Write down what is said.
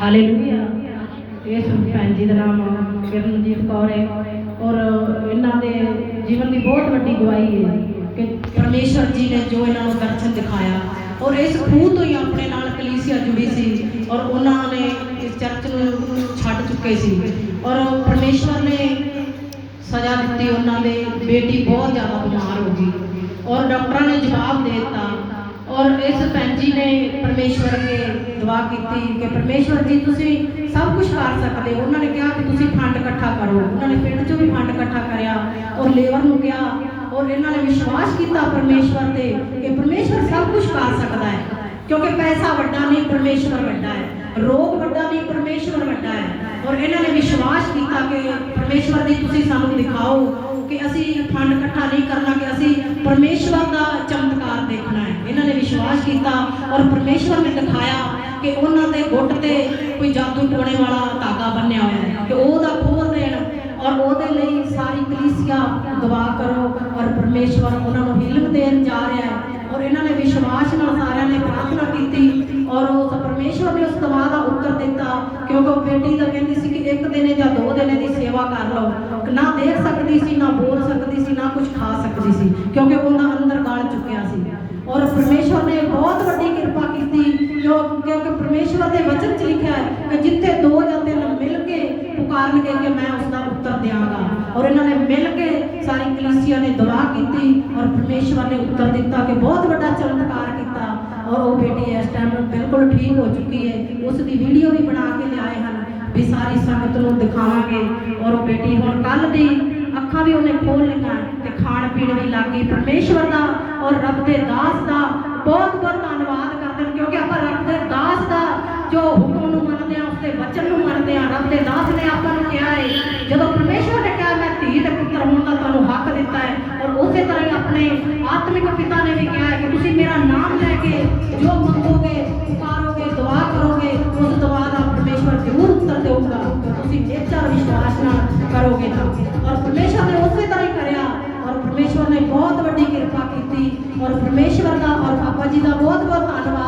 Hallelujah. ਇਸ ਭੈਣ ਜੀ ਦਾ ਨਾਮ ਕਿਰਨਜੀਤ ਕੌਰ ਹੈ। ਔਰ ਇਹਨਾਂ ਦੇ ਜੀਵਨ ਦੀ ਬਹੁਤ ਵੱਡੀ ਗਵਾਹੀ ਹੈ ਕਿ ਪਰਮੇਸ਼ਰ ਜੀ ਨੇ ਜੋ ਇਹਨਾਂ ਨੂੰ ਦਰਸ਼ਨ ਦਿਖਾਇਆ। ਔਰ ਇਸ ਖੂਹ ਤੋਂ ਹੀ ਆਪਣੇ ਨਾਲ ਕਲੀਸਿਆ ਜੁੜੀ ਸੀ ਔਰ ਉਹਨਾਂ ਨੇ ਇਸ ਚਰਚ ਨੂੰ ਛੱਡ ਚੁੱਕੇ ਸੀ। ਔਰ ਪਰਮੇਸ਼ਰ ਨੇ ਸਜ਼ਾ ਦਿੱਤੀ ਉਹਨਾਂ ਦੇ, ਬੇਟੀ ਬਹੁਤ ਜ਼ਿਆਦਾ ਬਿਮਾਰ ਹੋ ਗਈ। ਔਰ ਡਾਕਟਰਾਂ ਨੇ ਜਵਾਬ ਦੇ ਦਿੱਤਾ ਔਰ ਇਸ ਭੈਣ ਜੀ ਨੇ ਪਰਮੇਸ਼ਵਰ ਅੱਗੇ ਦੁਆ ਕੀਤੀ ਕਿ ਪਰਮੇਸ਼ਵਰ ਜੀ, ਤੁਸੀਂ ਸਭ ਕੁਝ ਕਰ ਸਕਦੇ ਹੋ। ਉਹਨਾਂ ਨੇ ਕਿਹਾ ਕਿ ਤੁਸੀਂ ਫੰਡ ਇਕੱਠਾ ਕਰੋ। ਉਹਨਾਂ ਨੇ ਪਿੰਡ ਚੋਂ ਵੀ ਫੰਡ ਇਕੱਠਾ ਕਰਿਆ ਔਰ ਲੇਬਰ ਨੂੰ ਕਿਹਾ ਔਰ ਇਹਨਾਂ ਨੇ ਵਿਸ਼ਵਾਸ ਕੀਤਾ ਪਰਮੇਸ਼ਵਰ ਤੇ ਕਿ ਪਰਮੇਸ਼ਵਰ ਸਭ ਕੁਝ ਕਰ ਸਕਦਾ ਹੈ। ਕਿਉਂਕਿ ਪੈਸਾ ਵੱਡਾ ਨਹੀਂ, ਪਰਮੇਸ਼ਵਰ ਵੱਡਾ ਹੈ। ਰੋਗ ਵੱਡਾ ਨਹੀਂ, ਪਰਮੇਸ਼ਵਰ ਵੱਡਾ ਹੈ। ਔਰ ਇਹਨਾਂ ਨੇ ਵਿਸ਼ਵਾਸ ਕੀਤਾ ਕਿ ਪਰਮੇਸ਼ਵਰ ਦੀ ਤੁਸੀਂ ਸਾਨੂੰ ਦਿਖਾਓ ਕਿ ਅਸੀਂ ਫੰਡ ਇਕੱਠਾ ਨਹੀਂ ਕਰਨਾ, ਕਿ ਅਸੀਂ ਪਰਮੇਸ਼ਵਰ ਦਾ ਚਮਤਕਾਰ ਵਿਸ਼ਵਾਸ ਕੀਤਾ ਔਰ ਪਰਮੇਸ਼ਵਰ ਨੇ ਦਿਖਾਇਆ ਕਿ ਉਹਨਾਂ ਦੇ ਗੁੱਟ ਤੇ ਕੋਈ ਜਾਦੂ ਟੋਣੇ ਵਾਲਾ ਧਾਗਾ ਬੰਨਿਆ ਹੋਇਆ ਹੈ ਕਿ ਉਹਦਾ ਖੋਲ ਦੇਣ ਔਰ ਉਹਦੇ ਲਈ ਸਾਰੀ ਕਲੀਸਿਆ ਦੁਆ ਕਰੋ ਔਰ ਪਰਮੇਸ਼ਵਰ ਉਹਨਾਂ ਨੂੰ ਹਿਲਮ ਦੇਣ ਜਾ ਰਿਹਾ ਹੈ ਔਰ ਇਹਨਾਂ ਨੇ ਵਿਸ਼ਵਾਸ ਨਾਲ ਸਾਰਿਆਂ ਨੇ ਪ੍ਰਾਰਥਨਾ ਕੀਤੀ ਔਰ ਉਹ ਪਰਮੇਸ਼ਵਰ ਨੇ ਉਸ ਦਵਾ ਦਾ ਉੱਤਰ ਦਿੱਤਾ ਕਿਉਂਕਿ ਉਹ ਬੇਟੀ ਤਾਂ ਕਹਿੰਦੀ ਸੀ ਕਿ ਇੱਕ ਦਿਨੇ ਜਾਂ ਦੋ ਦਿਨੇ ਦੀ ਸੇਵਾ ਕਰ ਲਓ। ਨਾ ਦੇਖ ਸਕਦੀ ਸੀ, ਨਾ ਬੋਲ ਸਕਦੀ ਸੀ, ਨਾ ਕੁਝ ਖਾ ਸਕਦੀ ਸੀ ਕਿਉਂਕਿ ਉਹਦਾ ਅੰਦਰ ਗਾਲ ਚੁੱਕਿਆ ਸੀ ਔਰ ਪਰਮੇਸ਼ਵਰ ਨੇ ਬਹੁਤ ਵੱਡੀ ਕਿਰਪਾ ਕੀਤੀ ਕਿਉਂ ਕਿਉਂਕਿ ਪਰਮੇਸ਼ਵਰ ਦੇ ਵਚਨ 'ਚ ਲਿਖਿਆ ਹੈ ਕਿ ਜਿੱਥੇ ਦੋ ਜਾਂ ਤਿੰਨ ਮਿਲ ਕੇ ਪੁਕਾਰਨਗੇ ਕਿ ਮੈਂ ਉਸ ਦਾ ਉੱਤਰ ਦਿਆਂਗਾ ਔਰ ਇਹਨਾਂ ਨੇ ਮਿਲ ਕੇ ਸਾਰੀ ਕਲੀਸਿਆ ਨੇ ਦੁਆ ਕੀਤੀ ਔਰ ਪਰਮੇਸ਼ਵਰ ਨੇ ਉੱਤਰ ਦਿੱਤਾ ਕਿ ਬਹੁਤ ਵੱਡਾ ਚਮਤਕਾਰ ਕੀਤਾ ਔਰ ਉਹ ਬੇਟੀ ਇਸ ਟਾਈਮ ਬਿਲਕੁਲ ਠੀਕ ਹੋ ਚੁੱਕੀ ਹੈ। ਉਸ ਦੀ ਵੀਡੀਓ ਵੀ ਬਣਾ ਕੇ ਲਿਆਏ ਹਨ ਵੀ ਸਾਰੀ ਸੰਗਤ ਨੂੰ ਦਿਖਾਵਾਂਗੇ। ਔਰ ਉਹ ਬੇਟੀ ਹੁਣ ਕੱਲ ਦੀ ਅੱਖਾਂ ਵੀ ਉਹਨੇ ਖੋਲ ਲਈਆਂ ਤੇ ਲੱਗ ਗਈ ਪਰਮੇਸ਼ਵਰ ਦਾ ਔਰ ਰੱਬ ਦੇ ਦਾਸ ਦਾ ਬਹੁਤ ਬਹੁਤ ਧੰਨਵਾਦ ਕਰਦੇ ਹਾਂ, ਕਿਉਂਕਿ ਆਪਾਂ ਰੱਬ ਦੇ ਦਾਸ ਦਾ ਜੋ ਹੁਕਮ ਨੂੰ ਮੰਨਦੇ ਹਾਂ, ਉਸਦੇ ਵਚਨ ਨੂੰ ਮੰਨਦੇ ਹਾਂ, ਰੱਬ ਦੇ ਦਾਸ ਨੇ ਆਪਾਂ ਨੂੰ ਕਿਹਾ ਹੈ, ਜਦੋਂ ਪਰਮੇਸ਼ਵਰ ਨੇ ਕਿਹਾ, ਮੈਂ ਧੀ ਤੇ ਪੁੱਤਰ ਹੋਣ ਦਾ ਤੁਹਾਨੂੰ ਹੱਕ ਦਿੱਤਾ ਹੈ, ਔਰ ਉਸੇ ਤਰ੍ਹਾਂ ਹੀ ਆਪਣੇ ਆਤਮਿਕ ਪਿਤਾ ਨੇ ਵੀ ਕਿਹਾ ਹੈ ਕਿ ਤੁਸੀਂ ਮੇਰਾ ਨਾਮ ਲੈ ਕੇ ਜੋ ਮੰਗੋਗੇ, ਪੁਕਾਰੋਗੇ, ਦੁਆ ਕਰੋਗੇ, ਉਸ ਦੁਆ ਦਾ ਪਰਮੇਸ਼ਵਰ ਜ਼ਰੂਰ ਉੱਤਰ ਦੇਊਗਾ। ਤੁਸੀਂ ਨਿਸ਼ਚਰ ਔਰ ਪਰਮੇਸ਼ਵਰ ਦਾ ਔਰ ਪਾਪਾ ਜੀ ਦਾ ਬਹੁਤ ਬਹੁਤ ਧੰਨਵਾਦ।